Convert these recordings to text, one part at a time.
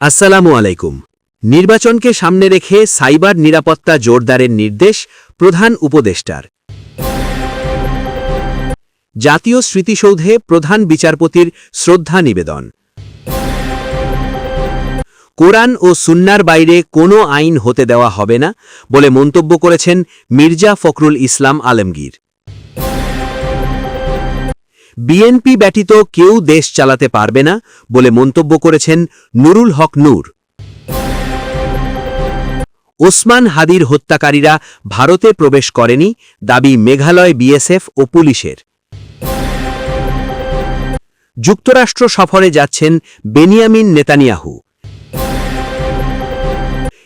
আসসালামু আলাইকুম। নির্বাচনকে সামনে রেখে সাইবার নিরাপত্তা জোরদারের নির্দেশ প্রধান উপদেষ্টার। জাতীয় স্মৃতিসৌধে প্রধান বিচারপতির শ্রদ্ধা নিবেদন। কোরআন ও সুন্নার বাইরে কোনো আইন হতে দেওয়া হবে না বলে মন্তব্য করেছেন মির্জা ফখরুল ইসলাম আলমগীর। বিএনপি ব্যতীত কেউ দেশ চালাতে পারবে না বলে মন্তব্য করেছেন নুরুল হক নূর। ওসমান হাদির হত্যাকারীরা ভারতে প্রবেশ করেনি, দাবি মেঘালয় বিএসএফ ও পুলিশের। যুক্তরাষ্ট্র সফরে যাচ্ছেন বেনিয়ামিন নেতানিয়াহু।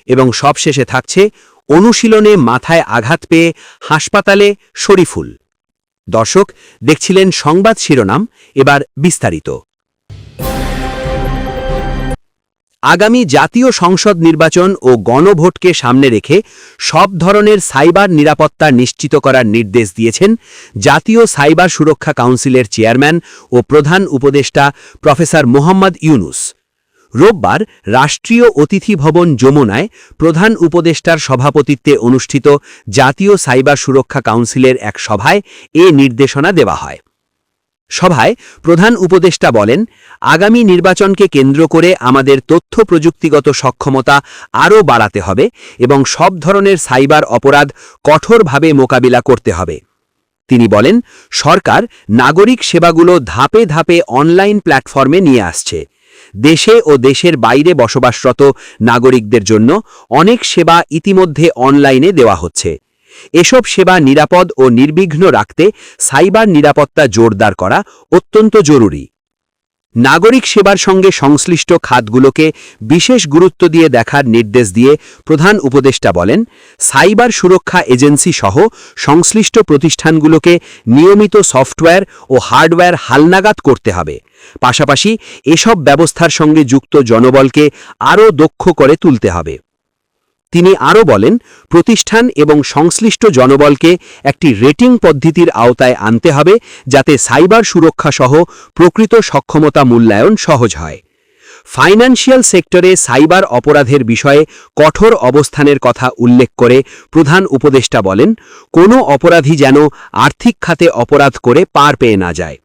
এবং সবশেষে থাকছে অনুশীলনে মাথায় আঘাত পেয়ে হাসপাতালে শরীফুল। দর্শক, দেখছিলেন সংবাদ শিরোনাম, এবার বিস্তারিত। আগামী জাতীয় সংসদ নির্বাচন ও গণভোটকে সামনে রেখে সব ধরনের সাইবার নিরাপত্তা নিশ্চিত করার নির্দেশ দিয়েছেন জাতীয় সাইবার সুরক্ষা কাউন্সিলের চেয়ারম্যান ও প্রধান উপদেষ্টা প্রফেসর মোহাম্মদ ইউনুস। রোববার রাষ্ট্রীয় অতিথি ভবন যমুনায় প্রধান উপদেষ্টার সভাপতিত্বে অনুষ্ঠিত জাতীয় সাইবার সুরক্ষা কাউন্সিলের এক সভায় এ নির্দেশনা দেওয়া হয়। সভায় প্রধান উপদেষ্টা বলেন, আগামী নির্বাচনকে কেন্দ্র করে আমাদের তথ্য প্রযুক্তিগত সক্ষমতা আরও বাড়াতে হবে এবং সব ধরনের সাইবার অপরাধ কঠোরভাবে মোকাবিলা করতে হবে। তিনি বলেন, সরকার নাগরিক সেবাগুলো ধাপে ধাপে অনলাইন প্ল্যাটফর্মে নিয়ে আসছে। দেশে ও দেশের বাইরে বসবাসরত নাগরিকদের জন্য অনেক সেবা ইতিমধ্যে অনলাইনে দেওয়া হচ্ছে। এসব সেবা নিরাপদ ও নির্বিঘ্ন রাখতে সাইবার নিরাপত্তা জোরদার করা অত্যন্ত জরুরি। নাগরিক সেবার সঙ্গে সংশ্লিষ্ট খাতগুলোকে বিশেষ গুরুত্ব দিয়ে দেখার নির্দেশ দিয়ে প্রধান উপদেষ্টা বলেন, সাইবার সুরক্ষা এজেন্সি সহ সংশ্লিষ্ট প্রতিষ্ঠানগুলোকে নিয়মিত সফটওয়্যার ও হার্ডওয়্যার হালনাগাদ করতে হবে। পাশাপাশি এসব ব্যবস্থার সঙ্গে যুক্ত জনবলকে আরও দক্ষ করে তুলতে হবে। তিনি আরও বলেন, প্রতিষ্ঠান এবং সংশ্লিষ্ট জনবলকে একটি রেটিং পদ্ধতির আওতায় আনতে হবে যাতে সাইবার সুরক্ষা সহ প্রকৃত সক্ষমতা মূল্যায়ন সহজ হয়। ফাইন্যান্সিয়াল সেক্টরে সাইবার অপরাধের বিষয়ে কঠোর অবস্থানের কথা উল্লেখ করে প্রধান উপদেষ্টা বলেন, কোনো অপরাধী যেন আর্থিক খাতে অপরাধ করে পার পেয়ে না যায়।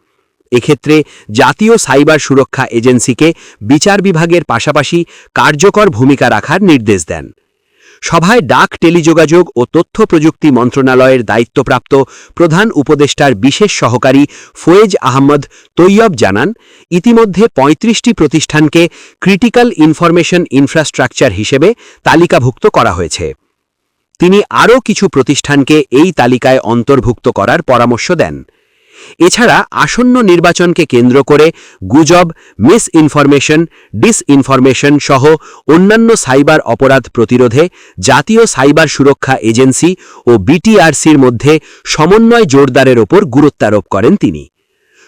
এক্ষেত্রে জাতীয় সাইবার সুরক্ষা এজেন্সিকে বিচার বিভাগের পাশাপাশি কার্যকর ভূমিকা রাখার নির্দেশ দেন। সভায় ডাক, টেলিযোগাযোগ ও তথ্য প্রযুক্তি মন্ত্রণালয়ের দায়িত্বপ্রাপ্ত প্রধান উপদেষ্টার বিশেষ সহকারী ফয়েজ আহমদ তৈয়ব জানান, ইতিমধ্যে ৩৫টি প্রতিষ্ঠানকে ক্রিটিক্যাল ইনফরমেশন ইনফ্রাস্ট্রাকচার হিসেবে তালিকাভুক্ত করা হয়েছে। তিনি আরও কিছু প্রতিষ্ঠানকে এই তালিকায় অন্তর্ভুক্ত করার পরামর্শ দেন। এছাড়া আসন্ন নির্বাচনকে কেন্দ্র করে গুজব মিস ইনফরমেশন ডিসইনফরমেশন সহ অন্যান্য সাইবার অপরাধ প্রতিরোধে জাতীয় সাইবার সুরক্ষা এজেন্সি ও বিটিআরসির মধ্যে সমন্বয় জোরদারের ওপর গুরুত্বারোপ করেন তিনি।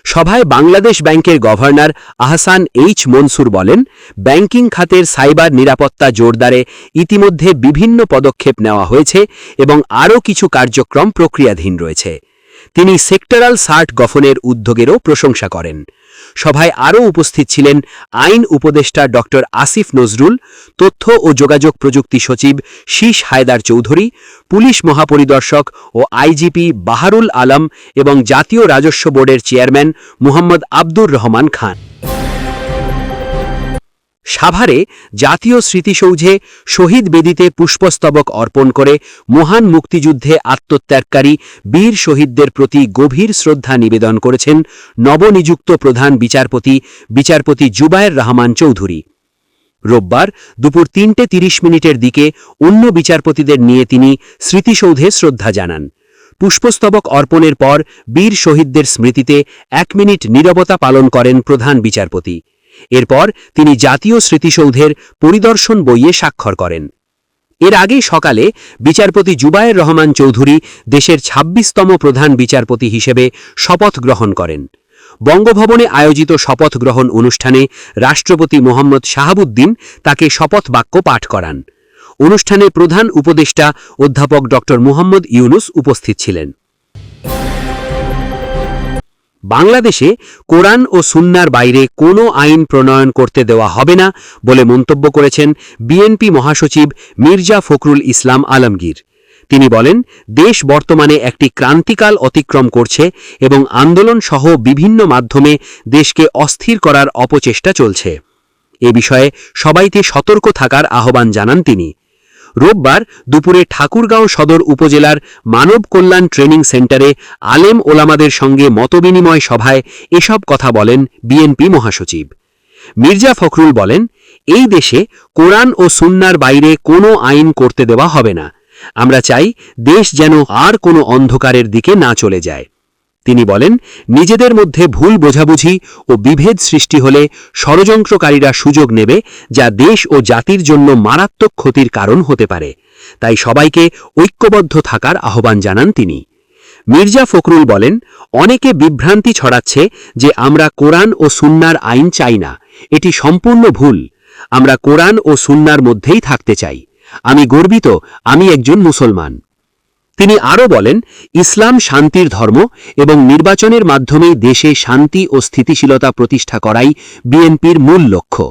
সভায় বাংলাদেশ ব্যাংকের গভর্নর আহসান এইচ মনসুর বলেন, ব্যাংকিং খাতের সাইবার নিরাপত্তা জোরদারে ইতিমধ্যে বিভিন্ন পদক্ষেপ নেওয়া হয়েছে এবং আরও কিছু কার্যক্রম প্রক্রিয়াধীন রয়েছে। তিনি সেক্টরাল সার্ট গঠনের উদ্যোগেরও প্রশংসা করেন। সভায় আরও উপস্থিত ছিলেন আইন উপদেষ্টা ড আসিফ নজরুল, তথ্য ও যোগাযোগ প্রযুক্তি সচিব শীষ হায়দার চৌধুরী, পুলিশ মহাপরিদর্শক ও আইজিপি বাহারুল আলম এবং জাতীয় রাজস্ব বোর্ডের চেয়ারম্যান মুহম্মদ আব্দুর রহমান খান। সাভারে জাতীয় স্মৃতিসৌধে শহীদ বেদিতে পুষ্পস্তবক অর্পণ করে মহান মুক্তিযুদ্ধে আত্মত্যাগকারী বীর শহীদদের প্রতি গভীর শ্রদ্ধা নিবেদন করেছেন নবনিযুক্ত প্রধান বিচারপতি বিচারপতি জুবায়ের রহমান চৌধুরী। রোববার দুপুর তিনটে তিরিশ মিনিটের দিকে অন্য বিচারপতিদের নিয়ে তিনি স্মৃতিসৌধে শ্রদ্ধা জানান। পুষ্পস্তবক অর্পণের পর বীর শহীদদের স্মৃতিতে এক মিনিট নীরবতা পালন করেন প্রধান বিচারপতি। এরপর তিনি জাতীয় স্মৃতিসৌধের পরিদর্শন বইয়ে স্বাক্ষর করেন। এর আগে সকালে বিচারপতি জুবায়ের রহমান চৌধুরী দেশের ২৬তম প্রধান বিচারপতি হিসেবে শপথ গ্রহণ করেন। বঙ্গভবনে আয়োজিত শপথ গ্রহণ অনুষ্ঠানে রাষ্ট্রপতি মোহাম্মদ শাহাবুদ্দিন তাকে শপথ বাক্য পাঠ করান। অনুষ্ঠানে প্রধান উপদেষ্টা অধ্যাপক ড মুহাম্মদ ইউনুস উপস্থিত ছিলেন। বাংলাদেশে কোরআন ও সুন্নার বাইরে কোনো আইন প্রণয়ন করতে দেওয়া হবে না বলে মন্তব্য করেছেন বিএনপি মহাসচিব মির্জা ফখরুল ইসলাম আলমগীর। তিনি বলেন, দেশ বর্তমানে একটি ক্রান্তিকাল অতিক্রম করছে এবং আন্দোলন সহ বিভিন্ন মাধ্যমে দেশকে অস্থির করার অপচেষ্টা চলছে। এ বিষয়ে সবাইকে সতর্ক থাকার আহ্বান জানান তিনি। রোববার দুপুরে ঠাকুরগাঁও সদর উপজেলার মানব কল্যাণ ট্রেনিং সেন্টারে আলেম ওলামাদের সঙ্গে মতবিনিময় সভায় এসব কথা বলেন বিএনপি মহাসচিব। মির্জা ফখরুল বলেন, এই দেশে কোরআন ও সুন্নার বাইরে কোনো আইন করতে দেওয়া হবে না। আমরা চাই দেশ যেন আর কোনো অন্ধকারের দিকে না চলে যায়। তিনি বলেন, নিজেদের মধ্যে ভুল বোঝাবুঝি ও বিভেদ সৃষ্টি হলে ষড়যন্ত্রকারীরা সুযোগ নেবে যা দেশ ও জাতির জন্য মারাত্মক ক্ষতির কারণ হতে পারে। তাই সবাইকে ঐক্যবদ্ধ থাকার আহ্বান জানান তিনি। মির্জা ফখরুল বলেন, অনেকে বিভ্রান্তি ছড়াচ্ছে যে আমরা কোরআন ও সুন্নার আইন চাই না, এটি সম্পূর্ণ ভুল। আমরা কোরআন ও সুন্নার মধ্যেই থাকতে চাই। আমি গর্বিত, আমি একজন মুসলমান। তিনি আরও বলেন, ইসলাম শান্তির ধর্ম এবং নির্বাচনের মাধ্যমে দেশে শান্তি ও স্থিতিশীলতা প্রতিষ্ঠা করাই বিএনপির মূল লক্ষ্য।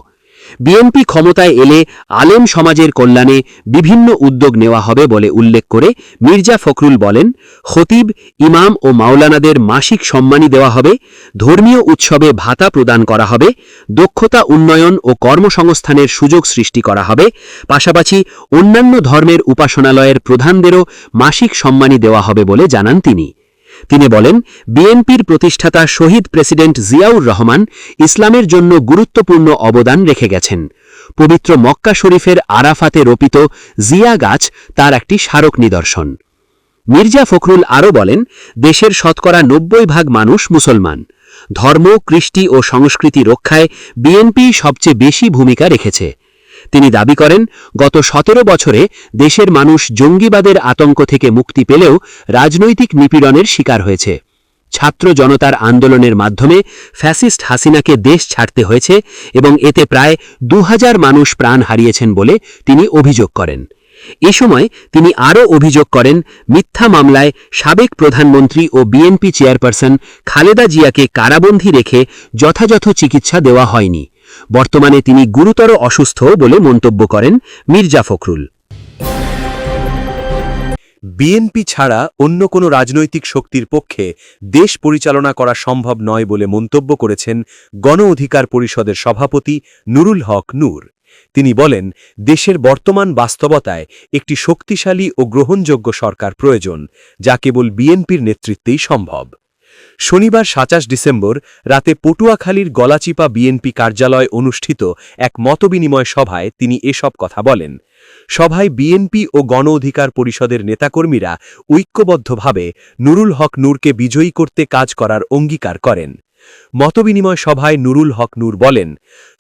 বিএনপি ক্ষমতায় এলে আলেম সমাজের কল্যাণে বিভিন্ন উদ্যোগ নেওয়া হবে বলে উল্লেখ করে মির্জা ফখরুল বলেন, খতিব ইমাম ও মাওলানাদের মাসিক সম্মানী দেওয়া হবে, ধর্মীয় উৎসবে ভাতা প্রদান করা হবে, দক্ষতা উন্নয়ন ও কর্মসংস্থানের সুযোগ সৃষ্টি করা হবে, পাশাপাশি অন্যান্য ধর্মের উপাসনালয়ের প্রধানদেরও মাসিক সম্মানী দেওয়া হবে বলে জানান তিনি। তিনি বলেন, বিএনপির প্রতিষ্ঠাতা শহীদ প্রেসিডেন্ট জিয়াউর রহমান ইসলামের জন্য গুরুত্বপূর্ণ অবদান রেখে গেছেন। পবিত্র মক্কা শরীফের আরাফাতে রোপিত জিয়া গাছ তার একটি স্মারক নিদর্শন। মির্জা ফখরুল আরও বলেন, দেশের শতকরা নব্বই ভাগ মানুষ মুসলমান। ধর্ম, কৃষ্টি ও সংস্কৃতি রক্ষায় বিএনপি সবচেয়ে বেশি ভূমিকা রেখেছে। তিনি দাবি করেন, গত সতেরো বছরে দেশের মানুষ জঙ্গিবাদের আতঙ্ক থেকে মুক্তি পেলেও রাজনৈতিক নিপীড়নের শিকার হয়েছে। ছাত্র জনতার আন্দোলনের মাধ্যমে ফ্যাসিস্ট হাসিনাকে দেশ ছাড়তে হয়েছে এবং এতে প্রায় দু হাজার মানুষ প্রাণ হারিয়েছেন বলে তিনি অভিযোগ করেন। এ সময় তিনি আরও অভিযোগ করেন, মিথ্যা মামলায় সাবেক প্রধানমন্ত্রী ও বিএনপি চেয়ারপারসন খালেদা জিয়াকে কারাবন্দী রেখে যথাযথ চিকিৎসা দেওয়া হয়নি। বর্তমানে তিনি গুরুতর অসুস্থ বলে মন্তব্য করেন মির্জা ফখরুল। বিএনপি ছাড়া অন্য কোনো রাজনৈতিক শক্তির পক্ষে দেশ পরিচালনা করা সম্ভব নয় বলে মন্তব্য করেছেন গণ অধিকার পরিষদের সভাপতি নুরুল হক নূর। তিনি বলেন, দেশের বর্তমান বাস্তবতায় একটি শক্তিশালী ও গ্রহণযোগ্য সরকার প্রয়োজন, যা কেবল বিএনপির নেতৃত্বেই সম্ভব। শনিবার সাতাশ ডিসেম্বর রাতে পটুয়াখালীর গলাচিপা বিএনপি কার্যালয় অনুষ্ঠিত এক মতবিনিময় সভায় তিনি এসব কথা বলেন। সভায় বিএনপি ও গণ অধিকার পরিষদের নেতাকর্মীরা ঐক্যবদ্ধভাবে নুরুল হক নূরকে বিজয়ী করতে কাজ করার অঙ্গীকার করেন। মতবিনিময় সভায় নুরুল হক নূর বলেন,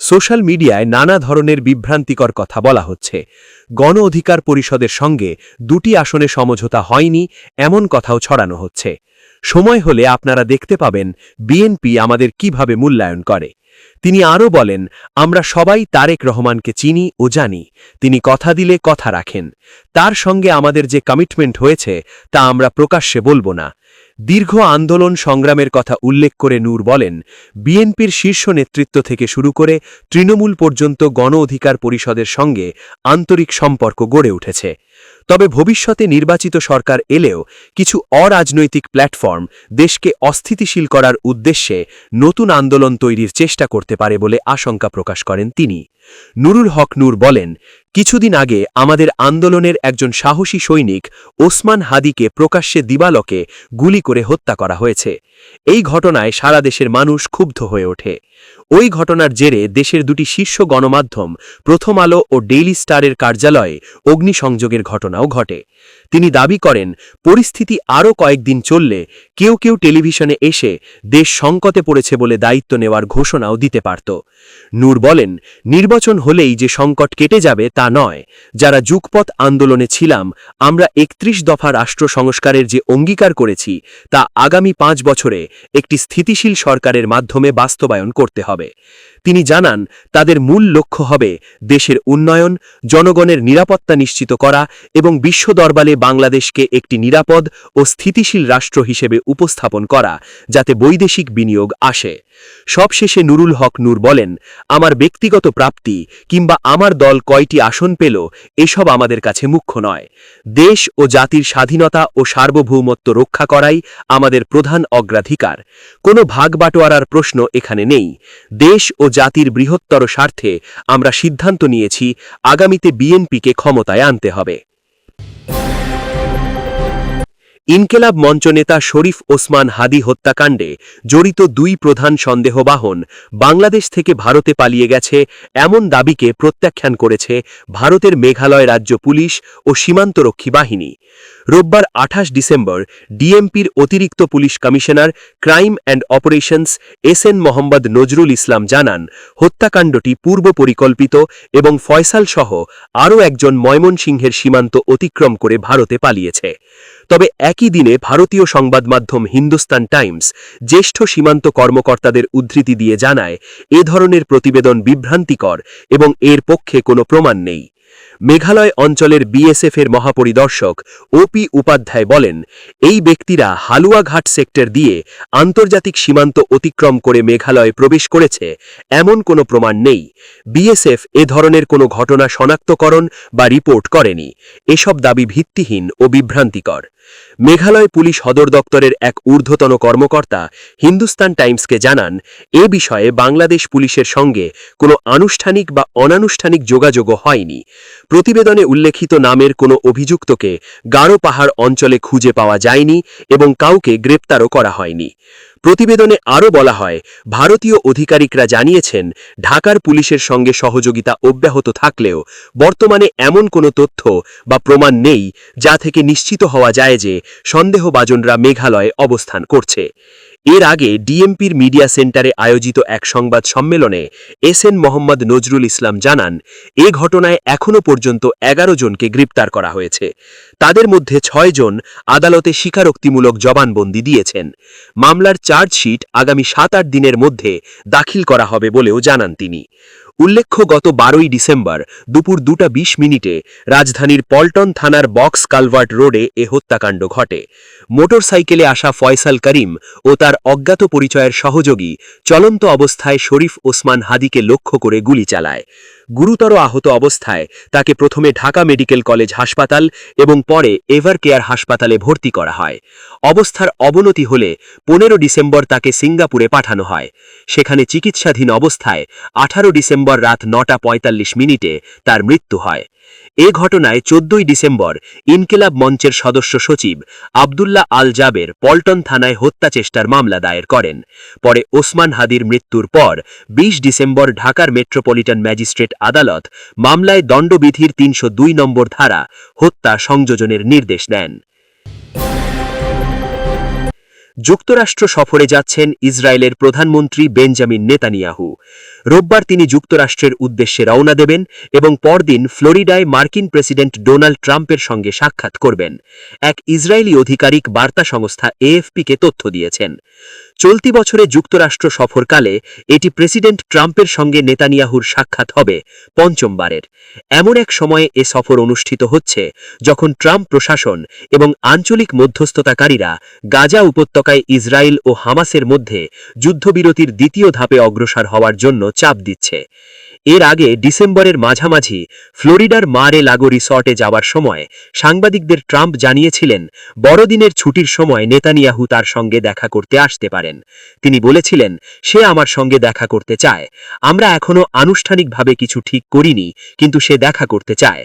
সোশ্যাল মিডিয়ায় নানা ধরনের বিভ্রান্তিকর কথা বলা হচ্ছে। গণ অধিকার পরিষদের সঙ্গে দুটি আসনে সমঝোতা হয়নি, এমন কথাও ছড়ানো হচ্ছে। সময় হলে আপনারা দেখতে পাবেন বিএনপি আমাদের কীভাবে মূল্যায়ন করে। তিনি আরও বলেন, আমরা সবাই তারেক রহমানকে চিনি ও জানি। তিনি কথা দিলে কথা রাখেন। তার সঙ্গে আমাদের যে কমিটমেন্ট হয়েছে, তা আমরা প্রকাশ্যে বলব না। দীর্ঘ আন্দোলন সংগ্রামের কথা উল্লেখ করে নূর বলেন বিএনপির শীর্ষ নেতৃত্ব থেকে শুরু করে তৃণমূল পর্যন্ত গণ অধিকার পরিষদের সঙ্গে আন্তরিক সম্পর্ক গড়ে উঠেছে। তবে ভবিষ্যতে নির্বাচিত সরকার এলেও কিছু অরাজনৈতিক প্ল্যাটফর্ম দেশকে অস্থিতিশীল করার উদ্দেশ্যে নতুন আন্দোলন তৈরির চেষ্টা করতে পারে বলে আশঙ্কা প্রকাশ করেন তিনি। নুরুল হক নূর বলেন কিছুদিন আগে আমাদের আন্দোলনের একজন সাহসী সৈনিক ওসমান হাদিকে প্রকাশ্যে দিবালকে গুলি করে হত্যা করা হয়েছে। এই ঘটনায় সারা দেশের মানুষ ক্ষুব্ধ হয়ে ওঠে। ওই ঘটনার জেরে দেশের দুটি শীর্ষ গণমাধ্যম, প্রথম আলো ও ডেইলি স্টারের কার্যালয়ে অগ্নিসংযোগের ঘটনাও ঘটে। তিনি দাবি করেন, পরিস্থিতি আরও কয়েকদিন চললে কেউ কেউ টেলিভিশনে এসে দেশ সংকটে পড়েছে বলে দায়িত্ব নেওয়ার ঘোষণাও দিতে পারত। নূর বলেন, নির্বাচন হলেই যে সংকট কেটে যাবে তা নয়। যারা যুগপথ আন্দোলনে ছিলাম, আমরা একত্রিশ দফা রাষ্ট্র সংস্কারের যে অঙ্গীকার করেছি, তা আগামী পাঁচ বছরে একটি স্থিতিশীল সরকারের মাধ্যমে বাস্তবায়ন করতে হবে। তিনি জানান, তাদের মূল লক্ষ্য হবে দেশের উন্নয়ন, জনগণের নিরাপত্তা নিশ্চিত করা এবং বিশ্ব দরবারে বাংলাদেশকে একটি নিরাপদ ও স্থিতিশীল রাষ্ট্র হিসেবে উপস্থাপন করা, যাতে বৈদেশিক বিনিয়োগ আসে। সবশেষে নুরুল হক নূর বলেন, আমার ব্যক্তিগত প্রাপ্তি কিংবা আমার দল কয়টি আসন পেল, এসব আমাদের কাছে মুখ্য নয়। দেশ ও জাতির স্বাধীনতা ও সার্বভৌমত্ব রক্ষা করাই আমাদের প্রধান অগ্রাধিকার। কোনো ভাগ বাটোয়ারার প্রশ্ন এখানে নেই। দেশ ও জাতির বৃহত্তর স্বার্থে আমরা সিদ্ধান্ত নিয়েছি, আগামীতে বিএনপিকে ক্ষমতায় আনতে হবে। ইনকেলাব মঞ্চনেতা শরীফ ওসমান হাদি হত্যাকাণ্ডে জড়িত দুই প্রধান সন্দেহবাহন বাংলাদেশ থেকে ভারতে পালিয়ে গেছে এমন দাবিকে প্রত্যাখ্যান করেছে ভারতের মেঘালয় রাজ্য পুলিশ ও সীমান্তরক্ষী বাহিনী। রোববার আঠাশ ডিসেম্বর ডিএমপির অতিরিক্ত police commissioner crime and operations S N Mohammad Nazrul Islam জানান, হত্যাকাণ্ডটি পূর্ব পরিকল্পিত এবং ফয়সাল সহ আরও একজন ময়মনসিংহের সীমান্ত অতিক্রম করে ভারতে পালিয়েছে। তবে একই দিনে ভারতীয় সংবাদ মাধ্যম হিন্দুস্তান টাইমস জ্যেষ্ঠ সীমান্ত কর্মকর্তাদের উদ্ধৃতি দিয়ে জানায়, এ ধরনের প্রতিবেদন বিভ্রান্তিকর এবং এর পক্ষে কোনো প্রমাণ নেই। মেঘালয় অঞ্চলের বিএসএফের মহাপরিদর্শক ওপি উপাধ্যায় বলেন, এই ব্যক্তিরা হালুয়াঘাট সেক্টর দিয়ে আন্তর্জাতিক সীমান্ত অতিক্রম করে মেঘালয়ে প্রবেশ করেছে, এমন কোনো প্রমাণ নেই। বিএসএফ এ ধরনের কোনো ঘটনা শনাক্তকরণ বা রিপোর্ট করেনি, এসব দাবি ভিত্তিহীন ও বিভ্রান্তিকর। মেঘালয় পুলিশ সদর দপ্তরের এক ঊর্ধ্বতন কর্মকর্তা হিন্দুস্তান টাইমসকে জানান, এ বিষয়ে বাংলাদেশ পুলিশের সঙ্গে কোনো আনুষ্ঠানিক বা অনানুষ্ঠানিক যোগাযোগও হয়নি। প্রতিবেদনে উল্লেখিত নামের কোনো অভিযুক্তকে গাঢ় পাহাড় অঞ্চলে খুঁজে পাওয়া যায়নি এবং কাউকে গ্রেপ্তারও করা হয়নি। প্রতিবেদনে আরও বলা হয়, ভারতীয় অধিকারিকরা জানিয়েছেন, ঢাকার পুলিশের সঙ্গে সহযোগিতা অব্যাহত থাকলেও বর্তমানে এমন কোনো তথ্য বা প্রমাণ নেই যা থেকে নিশ্চিত হওয়া যায় যে সন্দেহভাজনরা মেঘালয়ে অবস্থান করছে। এর আগে ডিএমপির মিডিয়া সেন্টারে আয়োজিত এক সংবাদ সম্মেলনে এস এন মোহাম্মদ নজরুল ইসলাম জানান, এ ঘটনায় এখনও পর্যন্ত এগারো জনকে গ্রেপ্তার করা হয়েছে। তাদের মধ্যে ছয় জন আদালতে স্বীকারোক্তিমূলক জবানবন্দি দিয়েছেন। মামলার চার্জশিট আগামী সাত আট দিনের মধ্যে দাখিল করা হবে বলেও জানান তিনি। উল্লেখ্য, গত বারোই ডিসেম্বর দুপুর দুটা বিশ মিনিটে রাজধানীর পল্টন থানার বক্স কালভার্ট রোডে এ হত্যাকাণ্ড ঘটে। মোটরসাইকেলে আসা ফয়সাল করিম ও তার অজ্ঞাত পরিচয়ের সহযোগী চলন্ত অবস্থায় শরীফ ওসমান হাদিকে লক্ষ্য করে গুলি চালায়। গুরুতর আহত অবস্থায় তাকে প্রথমে ঢাকা মেডিকেল কলেজ হাসপাতাল এবং পরে এভার কেয়ার হাসপাতালে ভর্তি করা হয়। অবস্থার অবনতি হলে পনেরো ডিসেম্বর তাকে সিঙ্গাপুরে পাঠানো হয়। সেখানে চিকিৎসাধীন অবস্থায় আঠারো ডিসেম্বর রাত নটা পঁয়তাল্লিশ মিনিটে তার মৃত্যু হয়। এ ঘটনায় চোদ্দই ডিসেম্বর ইনকিলাব মঞ্চের সদস্য সচিব আবদুল্লাহ আল জাবের পল্টন থানায় হত্যা চেষ্টার মামলা দায়ের করেন। পরে ওসমান হাদির মৃত্যুর পর ২০ ডিসেম্বর ঢাকার মেট্রোপলিটন ম্যাজিস্ট্রেট আদালত মামলায় দণ্ডবিধির তিনশো দুই নম্বর ধারা হত্যা সংযোজনের নির্দেশ দেন। যুক্তরাষ্ট্র সফরে যাচ্ছেন ইসরায়েলের প্রধানমন্ত্রী বেঞ্জামিন নেতানিয়াহু। রোববার তিনি যুক্তরাষ্ট্রের উদ্দেশ্যে রওনা দেবেন এবং পরদিন ফ্লোরিডায় মার্কিন প্রেসিডেন্ট ডোনাল্ড ট্রাম্পের সঙ্গে সাক্ষাৎ করবেন। এক ইসরায়েলি আধিকারিক বার্তা সংস্থা এএফপিকে তথ্য দিয়েছেন। চলতি বছরে যুক্তরাষ্ট্র সফরকালে এটি প্রেসিডেন্ট ট্রাম্পের সঙ্গে নেতানিয়াহুর সাক্ষাৎ হবে পঞ্চমবারের। এমন এক সময়ে এ সফর অনুষ্ঠিত হচ্ছে যখন ট্রাম্প প্রশাসন এবং আঞ্চলিক মধ্যস্থতাকারীরা গাজা উপত্যকায় ইসরায়েল ও হামাসের মধ্যে যুদ্ধবিরতির দ্বিতীয় ধাপে অগ্রসর হওয়ার জন্য চাপ দিচ্ছে। এর আগে ডিসেম্বরের মাঝামাঝি ফ্লোরিডার মারে লাগো রিসর্টে যাওয়ার সময় সাংবাদিকদের ট্রাম্প জানিয়েছিলেন, বড়দিনের ছুটির সময় নেতানিয়াহু তার সঙ্গে দেখা করতে আসতে পারেন। তিনি বলেছিলেন, সে আমার সঙ্গে দেখা করতে চায়। আমরা এখনও আনুষ্ঠানিকভাবে কিছু ঠিক করিনি, কিন্তু সে দেখা করতে চায়।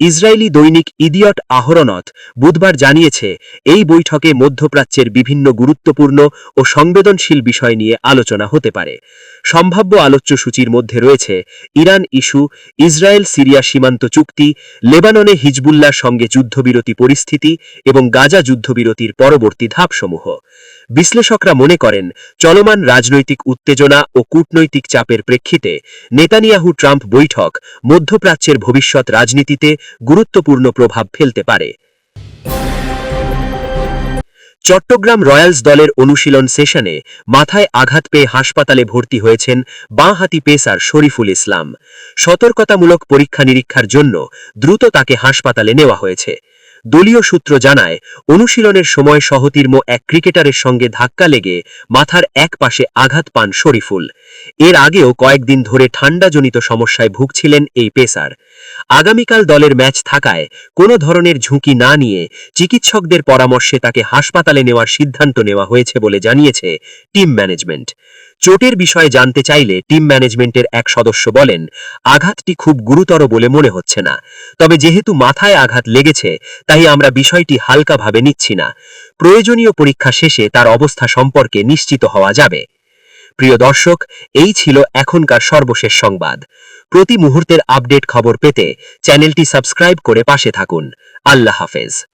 ইসরায়েলি দৈনিক ইদিয়ট আহরণত বুধবার জানিয়েছে, এই বৈঠকে মধ্যপ্রাচ্যের বিভিন্ন গুরুত্বপূর্ণ ও সংবেদনশীল বিষয় নিয়ে আলোচনা হতে পারে। সম্ভাব্য আলোচ্য সূচির মধ্যে রয়েছে ইরান ইস্যু, ইসরায়েল, সিরিয়া সীমান্ত চুক্তি, লেবাননে হিজবুল্লার সঙ্গে যুদ্ধবিরতি পরিস্থিতি এবং গাজা যুদ্ধবিরতির পরবর্তী ধাপসমূহ। বিশ্লেষকরা মনে করেন, চলমান রাজনৈতিক উত্তেজনা ও কূটনৈতিক চাপের প্রেক্ষিতে নেতানিয়াহু ট্রাম্প বৈঠক মধ্যপ্রাচ্যের ভবিষ্যৎ রাজনীতিতে গুরুত্বপূর্ণ প্রভাব ফেলতে পারে। চট্টগ্রাম রয়্যালস দলের অনুশীলন সেশনে মাথায় আঘাত পেয়ে হাসপাতালে ভর্তি হয়েছেন বাঁহাতি পেসার শরীফুল ইসলাম। সতর্কতামূলক পরীক্ষা নিরীক্ষার জন্য দ্রুত তাকে হাসপাতালে নেওয়া হয়েছে। দলীয় সূত্র জানায়, অনুশীলনের সময় সহতীর্ম এক ক্রিকেটারের সঙ্গে ধাক্কা লেগে মাথার এক পাশে আঘাত পান শরীফুল। এর আগেও কয়েকদিন ধরে ঠান্ডাজনিত সমস্যায় ভুগছিলেন এই পেসার। আগামীকাল দলের ম্যাচ থাকায় কোনো ধরনের ঝুঁকি না নিয়ে চিকিৎসকদের পরামর্শে তাকে হাসপাতালে নেওয়ার সিদ্ধান্ত নেওয়া হয়েছে বলে জানিয়েছে টিম ম্যানেজমেন্ট। চোটের বিষয়ে জানতে চাইলে টিম ম্যানেজমেন্টের এক সদস্য বলেন, আঘাতটি খুব গুরুতর বলে মনে হচ্ছে না। তবে যেহেতু মাথায় আঘাত লেগেছে, তাই আমরা বিষয়টি হালকাভাবে নিচ্ছি না। প্রয়োজনীয় পরীক্ষা শেষে তার অবস্থা সম্পর্কে নিশ্চিত হওয়া যাবে। প্রিয় দর্শক, এই ছিল এখনকার সর্বশেষ সংবাদ। প্রতি মুহূর্তের আপডেট খবর পেতে চ্যানেলটি সাবস্ক্রাইব করে পাশে থাকুন। আল্লাহ হাফেজ।